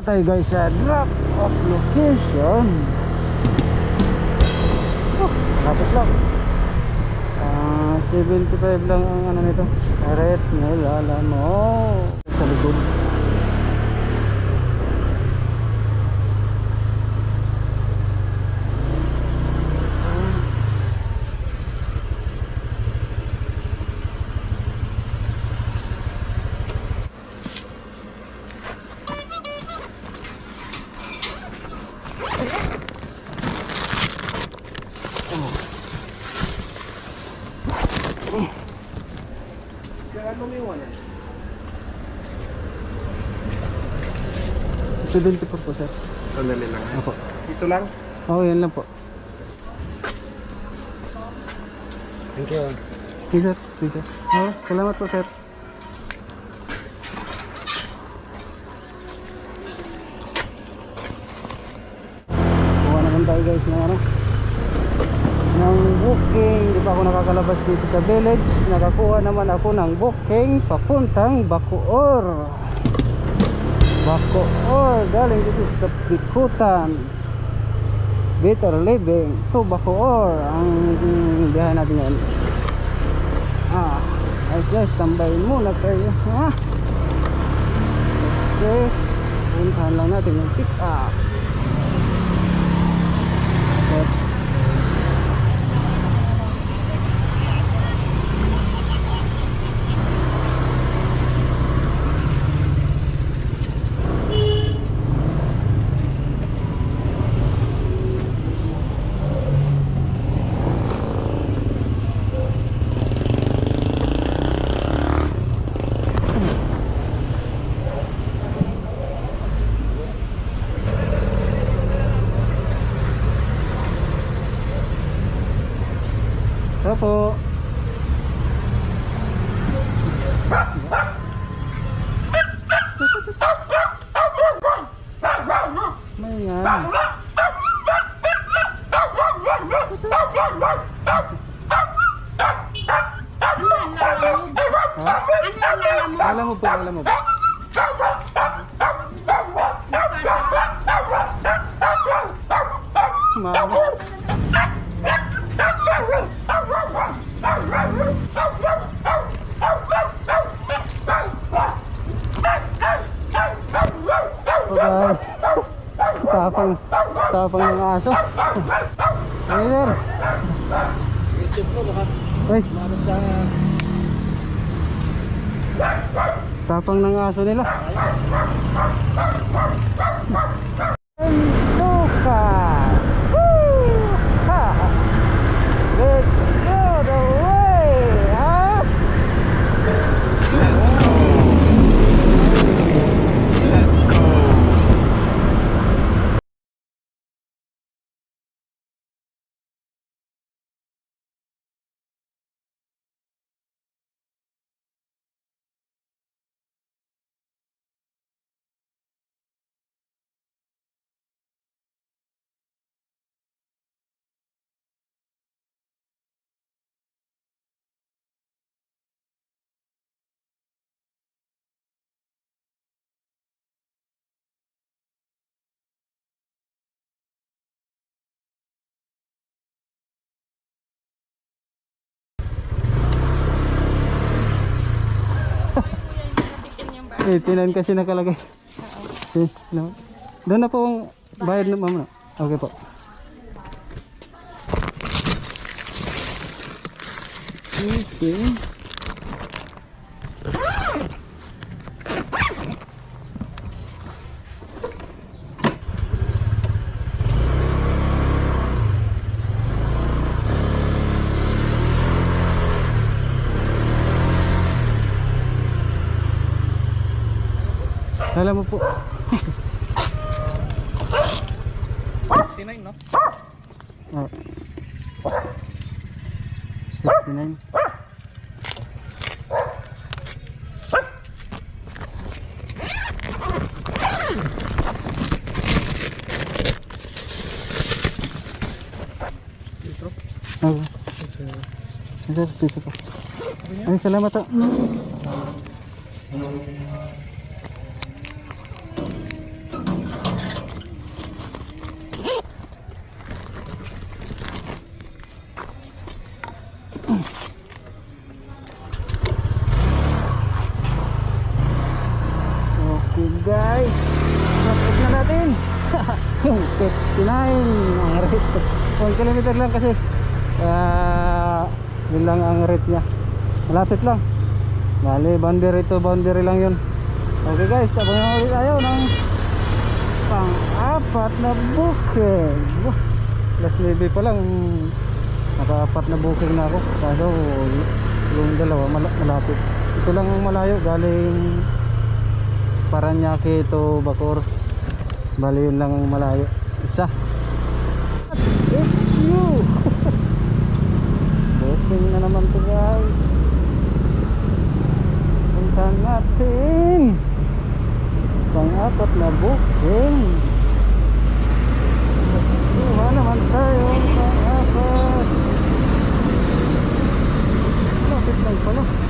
tayo guys sa drop off location. Oh, lapit lang. Ah, 75 lang ang ano nito. Karet nilala mo. Sa likod Kaya ano mo yung ano? 74 po sir Sandali lang. ha? Opo. Ito lang? oh yan lang po Thank you. Okay sir okay sir oh, salamat po sir kuha naman tayo guys ng ano ng booking di pa ako nakakalabas dito sa village nakakuha naman ako ng booking papuntang Bacoor Bacoor galing dito sa Bikutan. Better Living to Bacoor ang biyahe natin ngayon. Ah ayos guys tambayin muna tayo. Ha kasi puntahan lang natin yung pick up But, Ito po. May nga. Ha? Alam mo po, alam mo ba? Mama. Tapang, tapang ng aso. Ay, sir. Ay, ano tapang ng aso nila. Suka. Woo! 89 kasi nakalagay. Oo. Eh, no. Doon na po ang bayad ng mama. Okay po. Okay. Alam mo po. 69 no? Oh. 69. Okay. Sir, dito po. Ay, salamat po. 59 ang rate 1 kilometer lang kasi. Kaya yun lang ang rate niya. Malapit lang. Bali boundary to boundary lang yun. Okay guys abangan ulit tayo ng pang apat na booking. Last levy pa lang. Naka-apat na booking na ako. Kaso yung dalawa mala- malapit. Ito lang ang malayo. Galing Paranaque to Bacoor bali yun lang ang malayo. Isa. It's you. Booking na naman to guys. Puntahan natin. Pang-apat na booking kuha naman tayo. Pang-apat. Lapit lang pala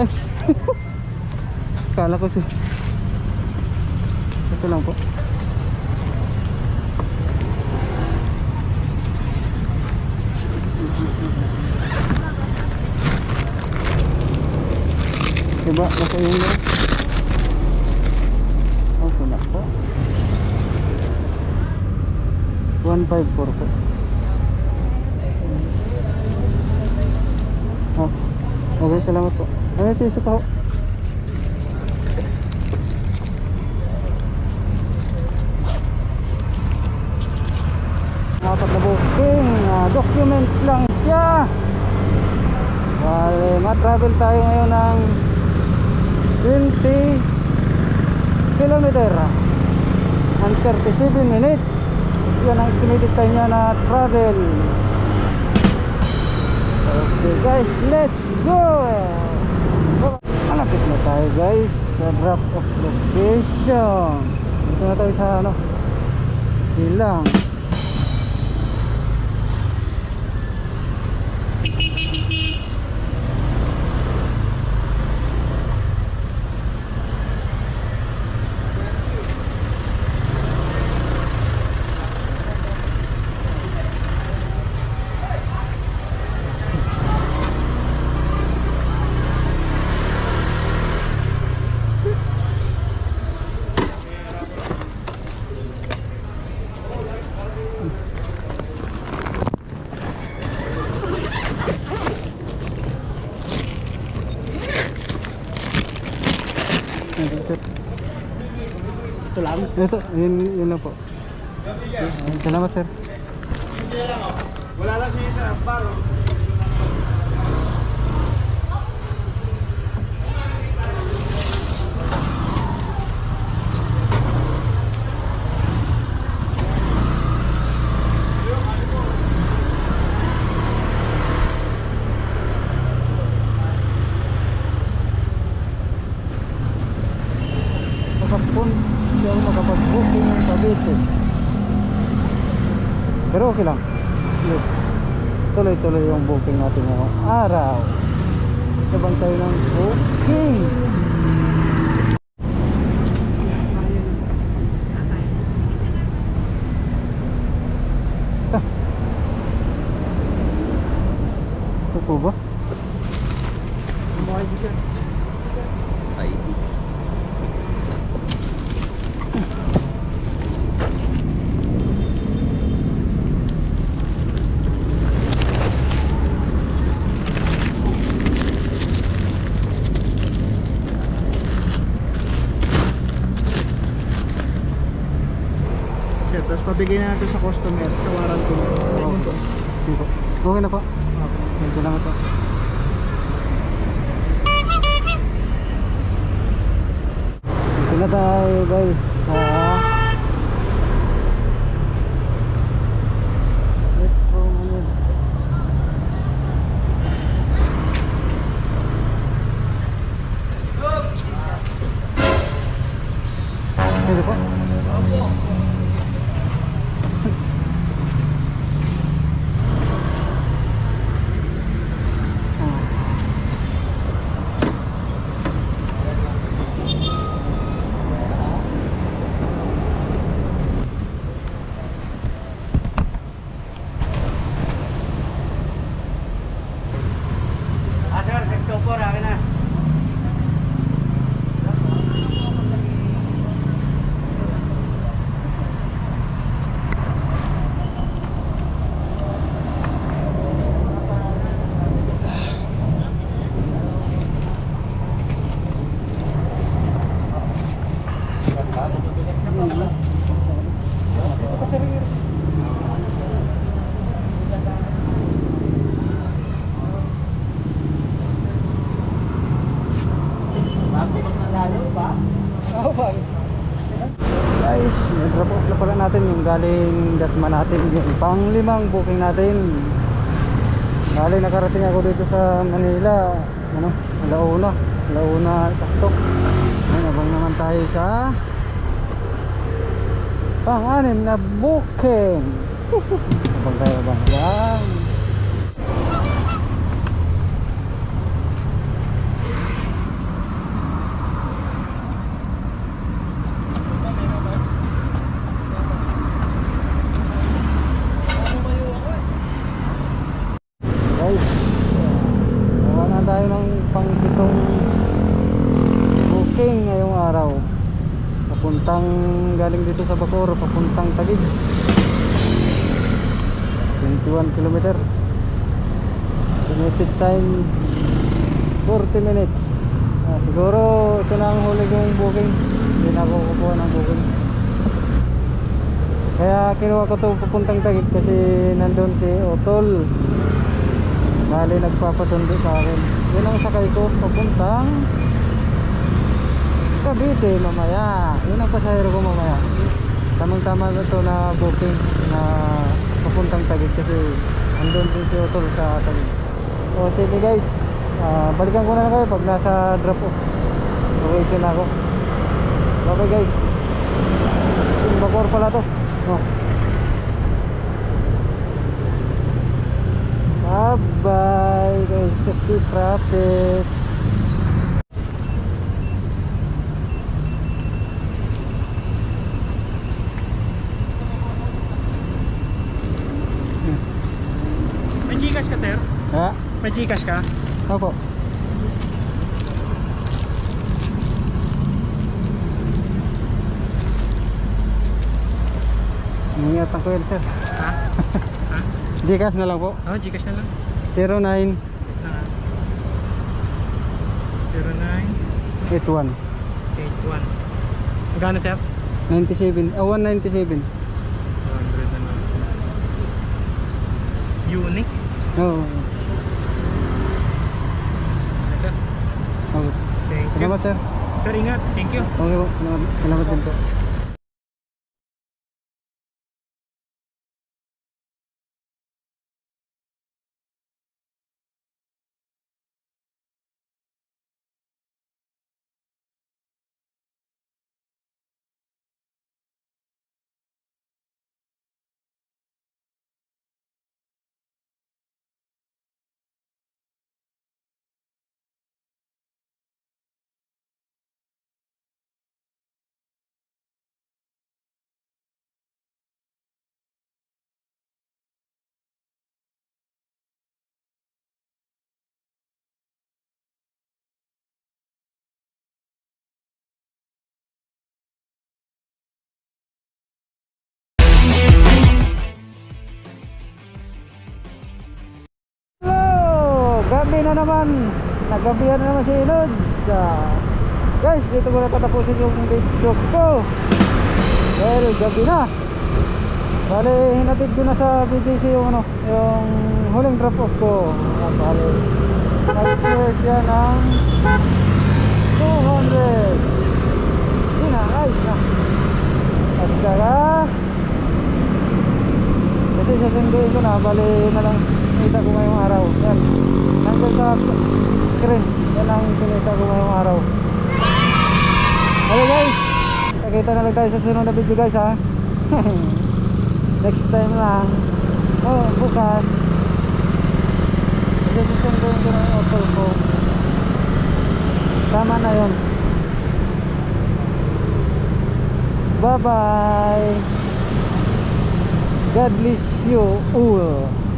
Ay. Kala ko si Ito lang po. Diba? Nasa yun yun? Oh, kuna po. 154 po. Oh. Okay, salamat po. Ano ito isa pa ho? Apat na booking. ah, documents lang siya. Bale, ma-travel tayo ngayon ng 20 kilometer and 37 minutes. Yan ang estimated time niya na travel. Okay guys, let's go! Malapit na tayo guys sa drop off location. Dito na tayo sa ano, silang. Ito, Ito yun, yun lang po. Salamat sir. Wala lang siya sa baro. Makapun, hindi ako makapag-booking ng Cavite. Pero okay lang. Yes. Tuloy-tuloy yung booking natin ngayong araw. Sabang tayo ng booking. Ah. Ito po ba? Kumain siya. Ay. Sir, tapos pabigay na natin sa customer, tawaran ko. Okay. Sige po. Okay na po. Okay. Salamat po. Dito na tayo guys sa Metro Manila. Oo, ba? Guys, nag-drop off na pala natin yung galing Dasma natin. Yung panglimang booking natin. Galing nakarating ako dito sa Manila. Ano? Alauna. Alauna sakto. Ngayon, abang naman tayo sa pang-anim na booking. abang tayo, abang. Abang. guys gawa na tayo ng pangpitong booking ngayong araw papuntang galing dito sa Bacoor papuntang Taguig. 21 kilometer. Estimated time 40 minutes. Ah, siguro ito na ang huli kong booking. Hindi na ako kukuha ng booking. Kaya kinuha ko to papuntang Taguig kasi nandun si Otol. Bali nagpapasundo sa akin. Yun ang sakay ko papuntang Cavite mamaya. Yun ang pasahero ko mamaya. Tamang tama na to na booking na papuntang Taguig kasi andun din si Otol sa Taguig. So sige guys, Ah, balikan ko na kayo pag nasa drop off location ako. Okay guys. Singapore pala to. Oh. Bye-bye guys. Safety traffic. May Gcash ka, sir? Ha? May Gcash ka? Opo. Ingatan ko yun sir. Ha? ha? Gcash na lang po. Oh, Gcash na lang. 0981. Lang, ah. 0981. Magkano, sir? 97. Oh, 197. 100 na lang. Unique. Oo. Oh, Sir, oh. Salamat sir. Sir, ingat. Thank you. Okay po. Salamat, salamat din po. Gabi na naman. Nagabihan na naman si Ilod. Ah, guys, dito ko na tatapusin yung video ko. Dahil gabi na. Bale, hinatid ko na sa BGC yung ano, yung huling drop off ko. Ah, Bale, nag-share siya ng 200. Yun na, ayos na. At saka, kasi sasunduin ko na, bali na lang kita ko ngayong araw. Yan. Nandun sa screen. Yan ang kinita ko ngayong araw. Okay guys. Nakita na lang tayo sa sunod na video guys ha. Next time lang. Oh, bukas. Susunduin ko yung auto ko. Tama na yun. Bye bye. God bless you all.